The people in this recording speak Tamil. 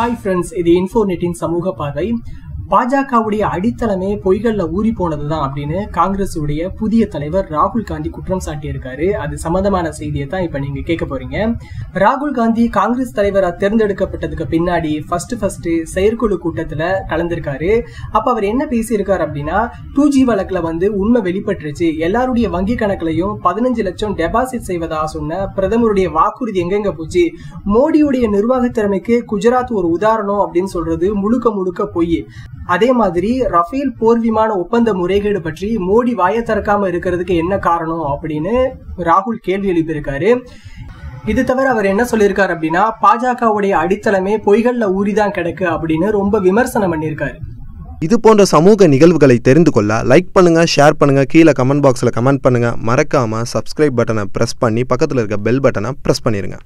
ஹாய் ஃப்ரெண்ட்ஸ் இது இன்ஃபோநெட்டின் சமூக பார்வை. பாஜகவுடைய அடித்தளமே பொய்கள்ல ஊறி போனதுதான் அப்படின்னு காங்கிரஸ் உடைய புதிய தலைவர் ராகுல் காந்தி குற்றம் சாட்டியிருக்காரு. அது சம்பந்தமான செய்தியை தான் இப்ப நீங்க கேட்க போறீங்க. ராகுல் காந்தி காங்கிரஸ் தலைவரா தேர்ந்தெடுக்கப்பட்டதுக்கு பின்னாடி ஃபர்ஸ்ட் ஃபர்ஸ்ட் செயற்குழு கூட்டத்துல கலந்திருக்காரு. அப்ப அவர் என்ன பேசியிருக்காரு அப்படின்னா டூ ஜி வழக்குல வந்து உண்மை வெளிப்பட்டுருச்சு. எல்லாருடைய வங்கி கணக்குலையும் பதினஞ்சு லட்சம் டெபாசிட் செய்வதா சொன்ன பிரதமருடைய வாக்குறுதி எங்கெங்க போச்சு? மோடியுடைய நிர்வாக திறமைக்கு குஜராத் ஒரு உதாரணம் அப்படின்னு சொல்றது முழுக்க முழுக்க பொய். அதே மாதிரி ரஃபேல் போர் விமான ஒப்பந்த முறைகேடு பற்றி மோடி வாய திறக்காம இருக்கிறதுக்கு என்ன காரணம் அப்படின்னு ராகுல் கேள்வி எழுப்பியிருக்காரு. இது தவிர அவர் என்ன சொல்லியிருக்காரு அப்படின்னா பாஜகவுடைய அடித்தளமே பொய்கள்ல ஊறிதான் கிடக்கு அப்படின்னு ரொம்ப விமர்சனம் பண்ணியிருக்காரு. இது போன்ற சமூக நிகழ்வுகளை தெரிந்து கொள்ள லைக் பண்ணுங்க ஷேர் பண்ணுங்க கீழே கமெண்ட் பாக்ஸில் கமெண்ட் பண்ணுங்க. மறக்காம சப்ஸ்கிரைப் பட்டனை ப்ரெஸ் பண்ணி பக்கத்தில் இருக்க பெல் பட்டனை ப்ரெஸ் பண்ணிருங்க.